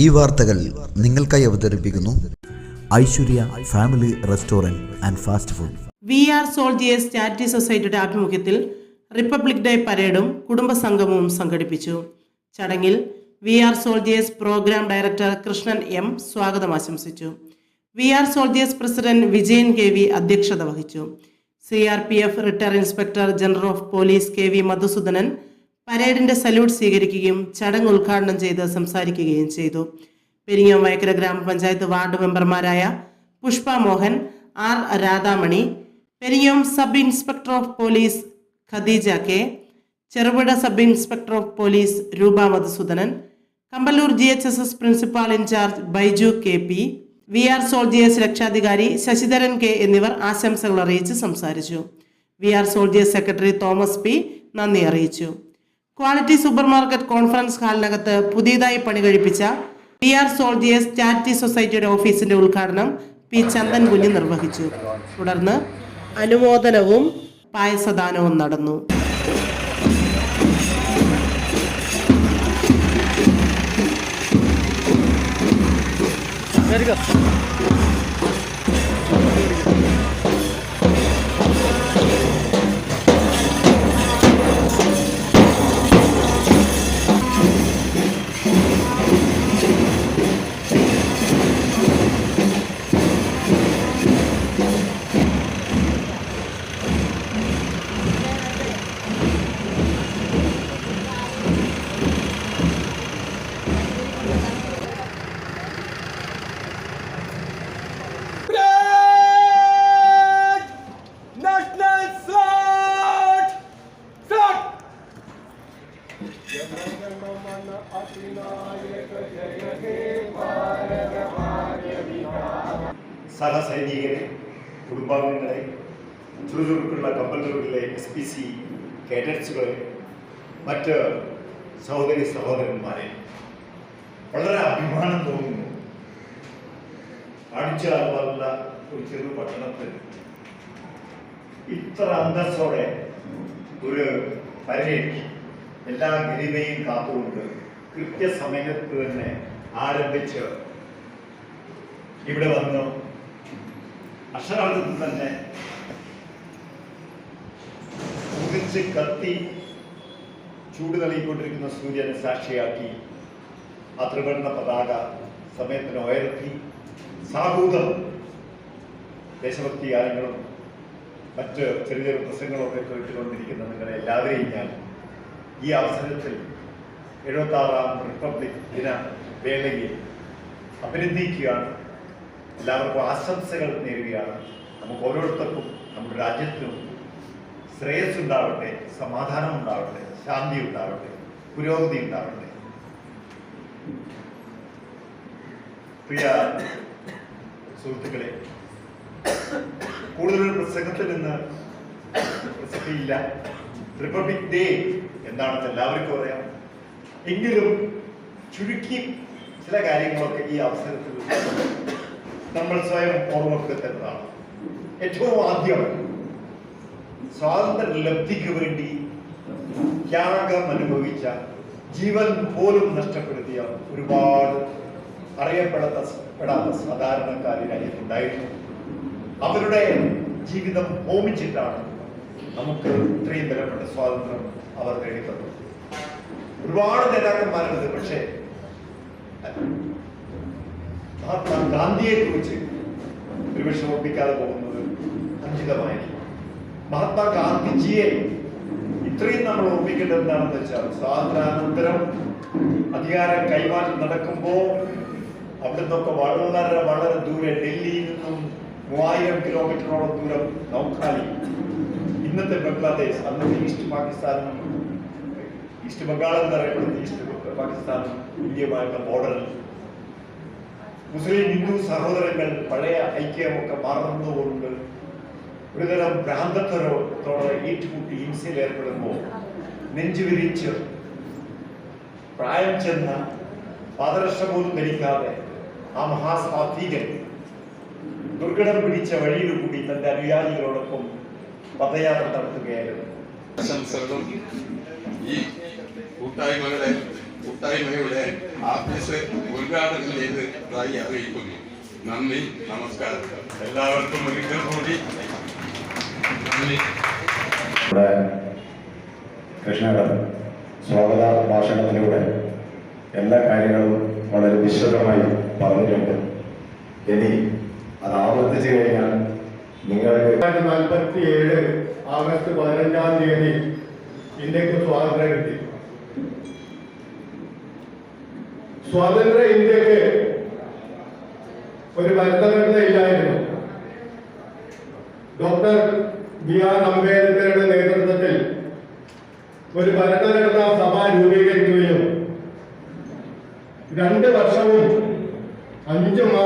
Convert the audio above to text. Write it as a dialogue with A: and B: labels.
A: ഈ വാർത്തകൾ നിങ്ങൾക്കായി അവതരിപ്പിക്കുന്നു
B: Aishwarya family restaurant and fast food.
C: We are soldiers charity സൊസൈറ്റിയുടെ ആഭിമുഖ്യത്തിൽ റിപ്പബ്ലിക് ഡേ പരേഡും കുടുംബസംഗമവും സംഘടിപ്പിച്ചു. ചടങ്ങിൽ we are soldiers program director Krishnan M സ്വാഗതം ആശംസിച്ചു. We are soldiers president Vijayan K V അധ്യക്ഷത വഹിച്ചു. C R P F retire inspector general of police K V Madhusoodanan പരേഡിന്റെ salute സ്വീകരിക്കുകയും ചടങ്ങ് ഉദ്ഘാടനം ചെയ്ത് സംസാരിക്കുകയും ചെയ്തു. പെരിങ്ങോം വയക്കര ഗ്രാമപഞ്ചായത്ത് വാർഡ് മെമ്പർമാരായ Pushpa Mohan R Radhamani Peringome sub inspector of police Khadeeja K Cherupuzha sub inspector of police Roopa Madhusoodanan Kamballoor G H S S principal in charge Baiju K P V R soldiers രക്ഷാധികാരി Sasidharan K എന്നിവർ ആശംസകൾ അറിയിച്ച് സംസാരിച്ചു. V R soldiers secretary Thomas P നന്ദി അറിയിച്ചു. Quality super market conference ഹാളിനകത്ത് പുതിയതായി പണി കഴിപ്പിച്ച പി ആർ സോൾജിയേഴ്സ് ചാരിറ്റി സൊസൈറ്റിയുടെ ഓഫീസിന്റെ ഉദ്ഘാടനം പി ചന്ദൻ കുഞ്ഞ് നിർവഹിച്ചു തുടർന്ന് അനുമോദനവും പായസദാനവും നടന്നു
D: Break!
E: സഹസൈനികരെ കുടുംബാംഗങ്ങളെ ചുറുചുറുക്കുള്ള കമ്പല്ലൂരിലെ എസ് പി സി കേഡറ്റ്സുകളെ മറ്റ് സഹോദരി സഹോദരന്മാരെ. വളരെ അഭിമാനം തോന്നുന്നു. അടിച്ചാലുള്ള ഒരു ചെറു പട്ടണത്തിൽ ഇത്ര അന്തസ്സോടെ ഒരു പരേഡ് എല്ലാ ഗരിമയും കാത്തുകൊണ്ട് കൃത്യസമയത്ത് തന്നെ ആരംഭിച്ച് ഇവിടെ വന്ന് അക്ഷരാർത്ഥത്തിൽ തന്നെ. ഉദിച്ച് കത്തി ചൂട് തെളിയിക്കൊണ്ടിരിക്കുന്ന സൂര്യനെ സാക്ഷിയാക്കി. ആ ത്രിവർണ പതാക സമയത്തിന് ഉയർത്തി. സാഹൂതം ദേശഭക്തി ഗാനങ്ങളും മറ്റ് ചെറിയ ചെറിയ പ്രസംഗങ്ങളൊക്കെ കേട്ടുകൊണ്ടിരിക്കുന്ന നിങ്ങളെ എല്ലാവരെയും ഞാൻ ഈ അവസരത്തിൽ എഴുപത്താറാം റിപ്പബ്ലിക് ദിന വേളയിൽ അഭിനന്ദിക്കുകയാണ്. എല്ലാവർക്കും ആശംസകൾ നേരുകയാണ്. നമുക്ക് ഓരോരുത്തർക്കും നമ്മുടെ രാജ്യത്തിനും ശ്രേയസ് ഉണ്ടാവട്ടെ സമാധാനം ഉണ്ടാവട്ടെ ശാന്തി ഉണ്ടാവട്ടെ പുരോഗതി ഉണ്ടാവട്ടെ. പ്രിയ സുഹൃത്തുക്കളെ കൂടുതൽ പ്രസംഗത്തിൽ നിന്ന് പ്രസക്തിയില്ല. റിപ്പബ്ലിക് ഡേ എന്താണെന്ന് എല്ലാവർക്കും അറിയാം. എങ്കിലും ചുരുക്കി ചില കാര്യങ്ങളൊക്കെ ഈ അവസരത്തിൽ നമ്മൾ സ്വയം ഓർമ്മപ്പെടുത്തേണ്ടതാണ് ഏറ്റവും ആദ്യം സ്വാതന്ത്ര്യ ലബ്ധിക്ക് വേണ്ടി ത്യാഗം അനുഭവിച്ച ജീവൻ പോലും നഷ്ടപ്പെടുത്തിയ ഒരുപാട് അറിയപ്പെടാത്ത പെടാത്ത സാധാരണക്കാർ രാജ്യത്തുണ്ടായിരുന്നു അവരുടെ ജീവിതം ഹോമിച്ചിട്ടാണ് നമുക്ക് ഇത്രയും വിലപ്പെട്ട സ്വാതന്ത്ര്യം അവർ നേടിത്തന്നത്. ഒരുപാട് നേതാക്കന്മാരുണ്ട് പക്ഷേ മഹാത്മാ ഗാന്ധിയെ കുറിച്ച് ഒരുപക്ഷെ ഓർപ്പിക്കാതെ പോകുന്നത് അഞ്ചിതമായിരിക്കും മഹാത്മാ ഗാന്ധിജിയെ ഇത്രയും നമ്മൾ ഓർമ്മിക്കേണ്ടത് എന്താണെന്ന് വെച്ചാൽ സ്വാതന്ത്ര്യാനന്തരം അധികാരം കൈമാറ്റം നടക്കുമ്പോൾ അവിടുന്നൊക്കെ വളരെ വളരെ ദൂരെ ഡൽഹിയിൽ നിന്നും മൂവായിരം കിലോമീറ്ററോളം ദൂരം നൗഖാലി ഇന്നത്തെ ബംഗ്ലാദേശ് അന്നത്തെ ഈസ്റ്റ് പാകിസ്ഥാനും ഈസ്റ്റ് ബംഗാൾ എന്നറിയപ്പെടുന്ന ഈസ്റ്റ് പാകിസ്ഥാനും ഇന്ത്യയുമായുള്ള ബോർഡറിൽ മുസ്ലിം ഹിന്ദു സഹോദരങ്ങൾ പഴയ ഐക്യമൊക്കെ മറന്നുകൊണ്ട് ഒരുതരം ഭ്രാന്തത്വത്തോടെ ഏറ്റുമുട്ടി ഹിംസയിൽ ഏർപ്പെടുമ്പോൾ നെഞ്ചു വിരിച്ച് പ്രായം ചെന്ന പാദരക്ഷ പോലും ധരിക്കാതെ ആ മഹാസ്വാധീകൻ ദുർഘടം പിടിച്ച വഴിയിലൂടി തന്റെ അനുയായികളോടൊപ്പം പദയാത്ര നടത്തുകയായിരുന്നു.
F: ഈ കൂട്ടായ്മകളെ കൂട്ടായ്മയുടെ ആഫീസ് ഉദ്ഘാടനം ചെയ്തതായി അറിയിക്കുന്നു. നന്ദി നമസ്കാരം. എല്ലാവർക്കും ഒരിക്കൽ കൂടി നന്ദി.
G: കൃഷ്ണകർ സ്വാഗത ഭാഷണത്തിലൂടെ എല്ലാ കാര്യങ്ങളും വളരെ വിശദമായി പറഞ്ഞിട്ടുണ്ട്. ഇനി അത് ആവർത്തിച്ചു കഴിഞ്ഞാൽ നിങ്ങൾ നാൽപ്പത്തി ഏഴ് ആഗസ്റ്റ് പതിനഞ്ചാം തീയതി ഇന്ത്യയ്ക്ക് സ്വാതന്ത്ര്യം കിട്ടി. സ്വാതന്ത്ര്യ ഇന്ത്യയ്ക്ക് ഒരു ഭരണഘടന ഇല്ലായിരുന്നു ഡോക്ടർ ബി ആർ അംബേദ്കറുടെ നേതൃത്വത്തിൽ ഒരു ഭരണഘടനാ സഭ രൂപീകരിക്കുകയും രണ്ട് വർഷവും അഞ്ച് മാസവും